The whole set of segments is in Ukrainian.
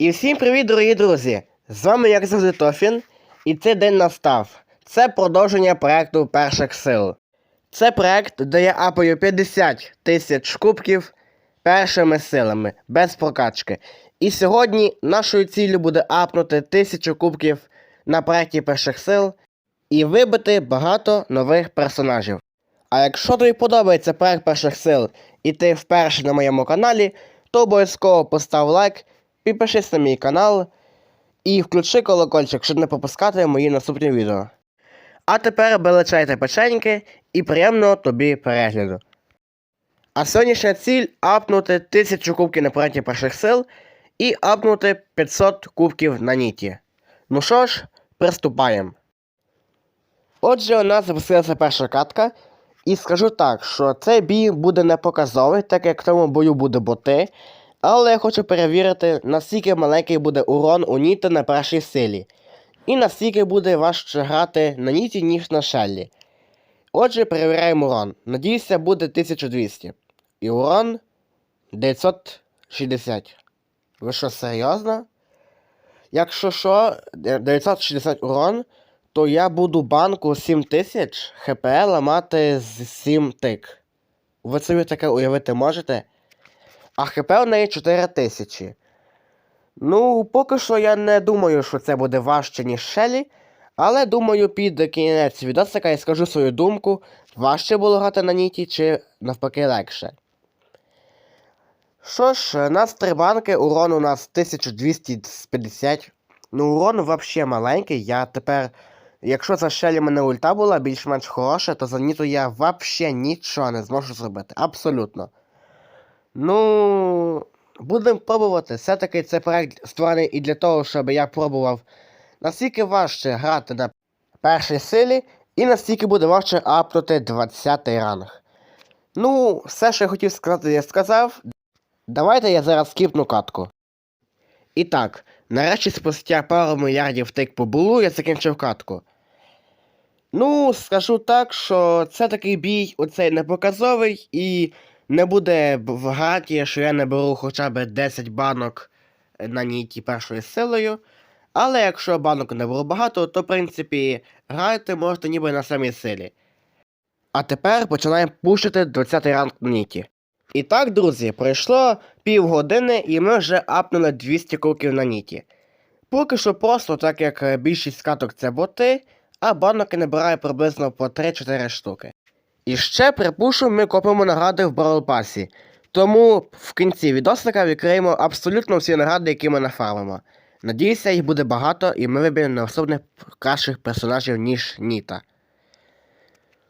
І всім привіт, дорогі друзі! З вами, як завжди, Тофін, і цей день настав. Це продовження проекту перших сил. Це проект, де я апаю 50 тисяч кубків першими силами, без прокачки. І сьогодні нашою ціллю буде апнути тисячу кубків на проекті перших сил і вибити багато нових персонажів. А якщо тобі подобається проект перших сил і ти вперше на моєму каналі, то обов'язково постав лайк, підпишись на мій канал і включи колокольчик, щоб не пропускати мої наступні відео. А тепер величайте печеньки і приємного тобі перегляду. А сьогоднішня ціль апнути 1000 кубків на проекті перших сил і апнути 500 кубків на ніті. Ну що ж, приступаємо. Отже, у нас запустилася перша катка. І скажу так, що цей бій буде не показовий, так як в тому бою буде боти. Але я хочу перевірити, наскільки маленький буде урон у Ніти на першій силі. І наскільки буде важче грати на Ніті, ніж на Шеллі. Отже, перевіряємо урон. Надіюся, буде 1200. І урон 960. Ви що, серйозно? Якщо що, 960 урон, то я буду банку 7000 хп ламати з 7 тик. Ви собі таке уявити можете? А хп у неї 4000. Ну, поки що я не думаю, що це буде важче, ніж Шелі. Але думаю, під кінець відосика я скажу свою думку, важче було грати на Ніті чи навпаки легше. Що ж, нас три банки, урон у нас 1250. Ну, урон взагалі маленький. Я тепер, якщо за Шелі мене ульта була більш-менш хороша, то за Ніту я взагалі нічого не зможу зробити. Абсолютно. Ну, будемо пробувати. Все-таки цей проект створений і для того, щоб я пробував наскільки важче грати на першій силі, і наскільки буде важче апнути 20 ранг. Ну, все, що я хотів сказати, я сказав. Давайте я зараз скіпну катку. І так, нарешті спустя пару мільярдів тик по булу я закінчив катку. Ну, скажу так, що це такий бій, оцей непоказовий, і не буде в гарантії, що я не беру хоча б 10 банок на ніті першою силою. Але якщо банок не було багато, то в принципі грати можете ніби на самій силі. А тепер починаємо пушити 20 ранг на ніті. І так, друзі, пройшло півгодини і ми вже апнули 200 кроків на ніті. Поки що просто, так як більшість каток це боти, а банок набирає приблизно по 3-4 штуки. І ще припушу, ми копимо награди в Brawl. Тому в кінці відосника відкриємо абсолютно всі награди, які ми нафармимо. Надіюся, їх буде багато, і ми виберемо наступних кращих персонажів, ніж Ніта.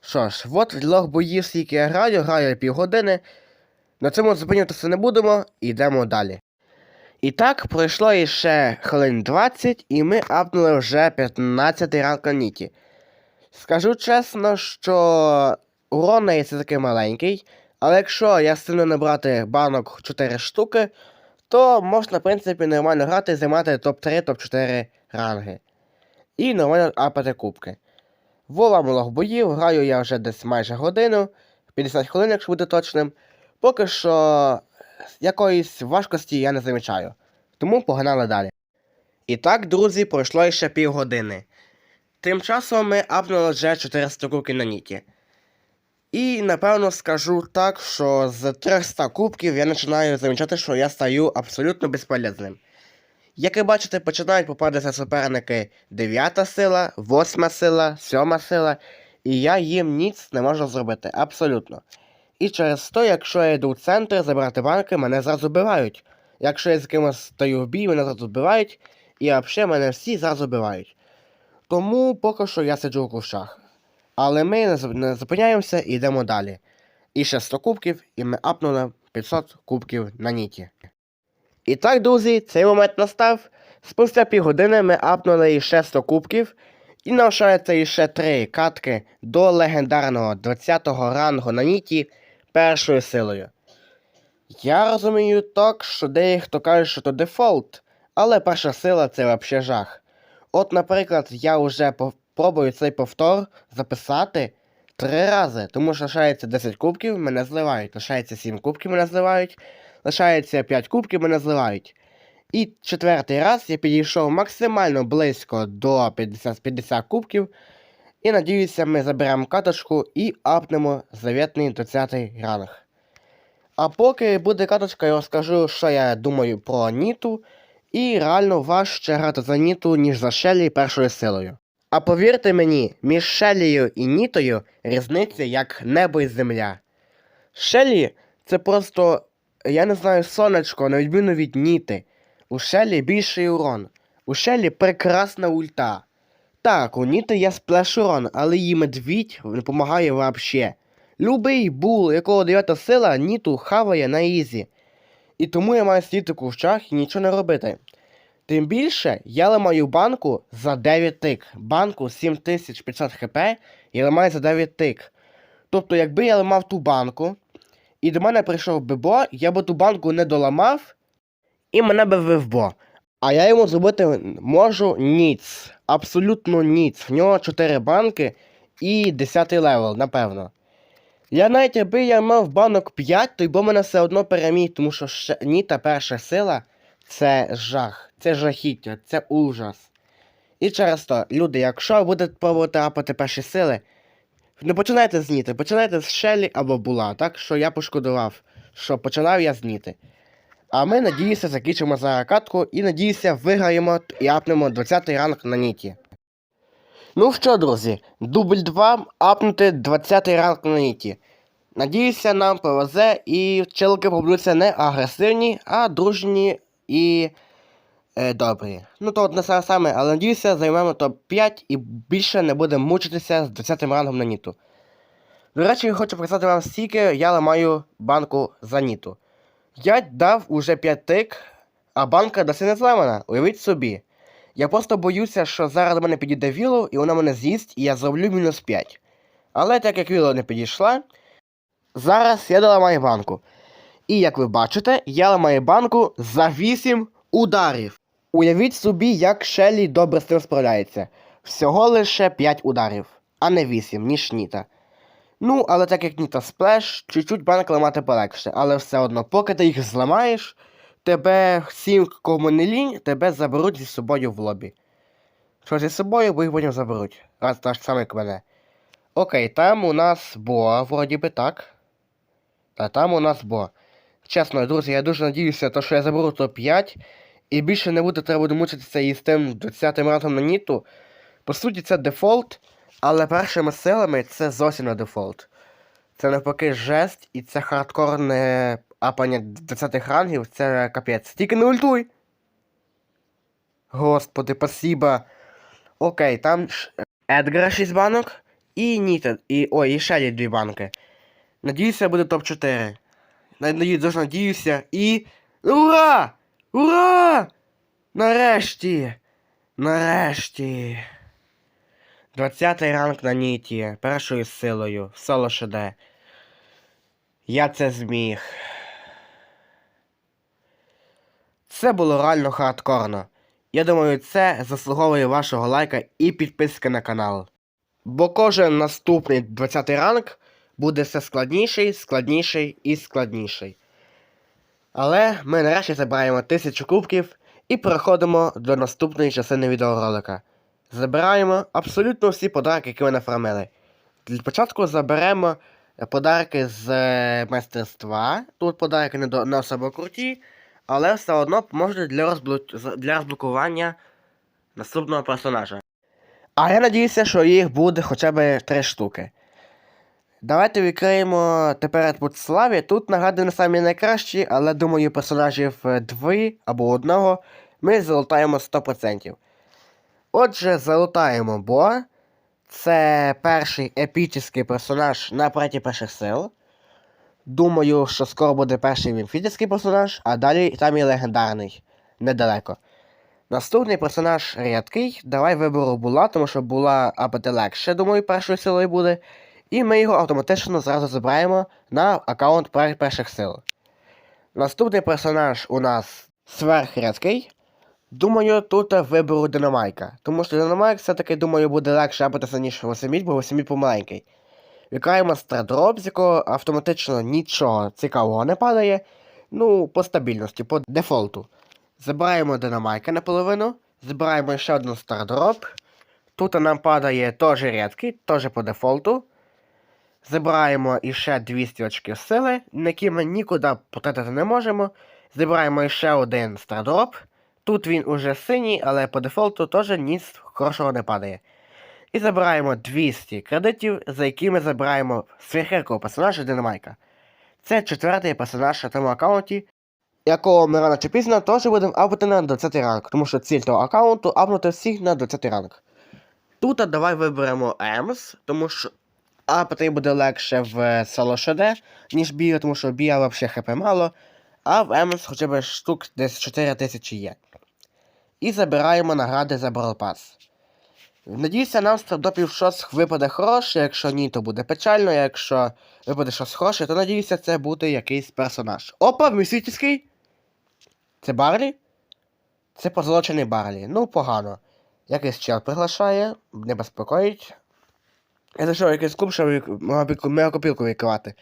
Що ж, от лог боїв, скільки я граю, граю півгодини. На цьому зупинятися не будемо, йдемо далі. І так, пройшло іще хвилин 20, і ми апнули вже 15 ранг на Ніті. Скажу чесно, що урон неї це такий маленький, але якщо я сильно набрати банок 4 штуки, то можна, в принципі, нормально грати і займати топ-3, топ-4 ранги. І нормально апати кубки. Вова лог боїв, граю я вже десь майже годину, 50 хвилин, якщо бути точним. Поки що якоїсь важкості я не замічаю. Тому погнали далі. І так, друзі, пройшло ще півгодини. Тим часом ми апнули вже 400 кубків на ніті. І напевно скажу так, що з 300 кубків я починаю замічати, що я стаю абсолютно безполезним. Як ви бачите, починають попадатися суперники 9 сила, 8 сила, 7 сила, і я їм ніц не можу зробити. Абсолютно. І через то, якщо я йду в центр забирати банки, мене зразу вбивають. Якщо я з кимось стою в бій, мене зразу вбивають, і взагалі мене всі зразу вбивають. Тому поки що я сиджу у кущах. Але ми не зупиняємося і йдемо далі. І ще 100 кубків, і ми апнули 500 кубків на ніті. І так, друзі, цей момент настав. Спустя півгодини ми апнули іще 100 кубків. І навшається іще 3 катки до легендарного 20-го рангу на ніті першою силою. Я розумію так, що дехто каже, що то дефолт, але перша сила це взагалі жах. От, наприклад, я вже пробую цей повтор записати три рази, тому що лишається 10 кубків, мене зливають, лишається 7 кубків, мене зливають, лишається 5 кубків, мене зливають. І четвертий раз я підійшов максимально близько до 50 50 кубків. І надіюся, ми заберемо каточку і апнемо заветний 20 ранг. А поки буде каточка, я розкажу, що я думаю про Ніту. І реально важче грати за Ніту, ніж за Шелі першою силою. А повірте мені, між Шелією і Нітою різниця як небо і земля. Шелі це просто, я не знаю, сонечко, на відміну від Ніти. У Шелі більший урон. У Шелі прекрасна ульта. Так, у Ніти є сплеш урон, але її медвідь не допомагає вообще. Любий бул, якого дев'ята сила, Ніту хаває на ізі. І тому я маю сидіти в кущах і нічого не робити. Тим більше я ламаю банку за 9 тик. Банку 7500 хп я ламаю за 9 тик. Тобто, якби я ламав ту банку, і до мене прийшов Бебо, я би ту банку не доламав, і мене би вбив Бо. А я йому зробити можу ніц. Абсолютно ніц. В нього 4 банки і 10 левел, напевно. Я навіть якби я мав банок 5, то й бо мене все одно переміг, тому що ще Ніта перша сила це жах, це жахіття, це ужас. І через то, люди, якщо пробувати апати перші сили, не починайте з Ніти, починайте з Шелі або Була, так що я пошкодував, що починав я з Ніти. А ми, надіюся, закінчимо зараз і надіюся, виграємо і апнемо 20-й ранг на Ніті. Ну що, друзі, дубль 2 апнути 20-й ранг на Ніті. Надіюся, нам повезе і челки побудуться не агресивні, а дружні і е, добрі. Ну то от не саме але надіюся, займемо топ-5 і більше не будемо мучитися з 20 рангом на Ніту. До речі, хочу показати вам стільки я ламаю банку за Ніту. Я дав уже 5 тик, а банка досі не зламана. Уявіть собі. Я просто боюся, що зараз до мене підійде Віло, і вона мене з'їсть, і я зроблю мінус 5. Але так як Віло не підійшла, зараз я доламаю банку. І як ви бачите, я ламаю банку за 8 ударів. Уявіть собі, як Шелі добре з цим справляється. Всього лише 5 ударів, а не 8, ніж Ніта. Ну, але так як Ніта сплеш, чуть-чуть банк ламати полегше, але все одно, поки ти їх зламаєш, тебе всім, кому не лінь, тебе заберуть зі собою в лобі. Що зі собою, бо їх потім заберуть. Раз так само, як мене. Окей, там у нас Боа, вроді би так. Та там у нас Бо. Чесно, друзі, я дуже надіюся, то, що я заберу топ-5, і більше не буде треба буде мучитися із тим 20-м рангом на Ніту. По суті, це дефолт, але першими силами це зовсім не дефолт. Це навпаки жесть, і це хардкорне апання 20-х рангів, це капець. Тільки не ультуй! Господи, спасибо. Окей, там ж Едгара 6 банок і Ніта, і. Ой, і Шелі 2 банки. Надіюся, буде топ-4. Надію, дуже надіюся. І. Ура! Ура! Нарешті! Нарешті. 20 ранг на Ніті. Першою силою. В соло ШД. Я це зміг. Це було реально хардкорно. Я думаю, це заслуговує вашого лайка і підписки на канал. Бо кожен наступний 20 ранг буде все складніший, складніший і складніший. Але ми нарешті забираємо 1000 кубків і переходимо до наступної частини відеоролика. Забираємо абсолютно всі подарки, які ми нафармили. Для початку заберемо подарки з е, майстерства. Тут подарки не, до, не особо круті, але все одно поможуть для, розблу... для розблокування наступного персонажа. А я надіюся, що їх буде хоча б 3 штуки. Давайте відкриємо тепер тут. Тут нагадую самі найкращі, але думаю, персонажів е, дві або одного ми залутаємо 100%. Отже, залутаємо Бо. Це перший епічний персонаж на проєкті перших сил. Думаю, що скоро буде перший міфічний персонаж, а далі там і легендарний. Недалеко. Наступний персонаж рідкий. Давай виберу була, тому що була апати легше, думаю, першою силою буде. І ми його автоматично зразу забираємо на аккаунт проект перших сил. Наступний персонаж у нас сверхрядкий. Думаю, тут виберу Динамайка. Тому що Динамайк все-таки, думаю, буде легше апатися, ніж Восеміт, бо Восеміт помаленький. Вікаємо страдроп, з якого автоматично нічого цікавого не падає. Ну, по стабільності, по дефолту. Забираємо динамайка наполовину. Забираємо ще один стардроп. Тут нам падає теж рідкий, теж по дефолту. Забираємо іще 200 очків сили, на які ми нікуди потратити не можемо. Забираємо іще один стардроп. Тут він уже синій, але по дефолту теж ніц хорошого не падає. І забираємо 200 кредитів, за які ми забираємо сверхяркого персонажа Динамайка. Це четвертий персонаж на тому аккаунті, якого ми рано чи пізно теж будемо апати на 20 ранг, тому що ціль того аккаунту апнути всіх на 20 ранг. Тут давай виберемо Емс, тому що апати буде легше в соло ШД, ніж Біо, тому що Біо взагалі хп мало, а в Емс хоча б штук десь 4000 є. І забираємо награди за Brawl Pass. Надіюся, нам стардропів щось випаде хороше, якщо ні, то буде печально, якщо випаде щось хороше, то надіюся, це буде якийсь персонаж. Опа, місітівський! Це Барлі? Це позолочений Барлі. Ну, погано. Якийсь чел приглашає, не безпокоїть. Зайшов в якийсь клуб, щоб мегакопілку відкривати.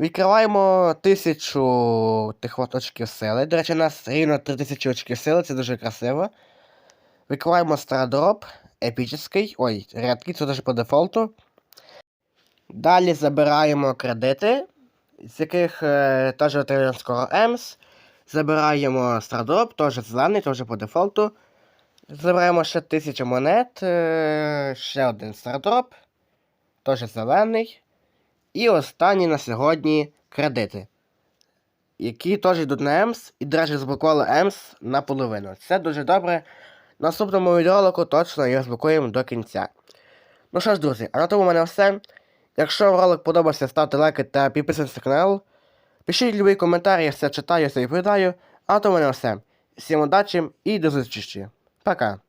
Відкриваємо тисячу тих от очків сили. До речі, у нас рівно 3000 очків сили, це дуже красиво. Відкриваємо стардроп, епічний, ой, рядкий, це даже по дефолту. Далі забираємо кредити, з яких е, теж отримаємо скоро Емс. Забираємо стардроп, теж зелений, теж по дефолту. Забираємо ще 1000 монет, е, ще один стардроп, теж зелений. І останні на сьогодні кредити, які теж йдуть на Емс, і, до речі, заблокували Емс наполовину. Це дуже добре. Наступному відеоролику точно їх розблокуємо до кінця. Ну що ж, друзі, а на тому в мене все. Якщо ролик подобався, ставте лайки та підписуйтесь на канал. Пишіть любий коментар, я все читаю, все відповідаю. А на тому в мене все. Всім удачі і до зустрічі. para cá.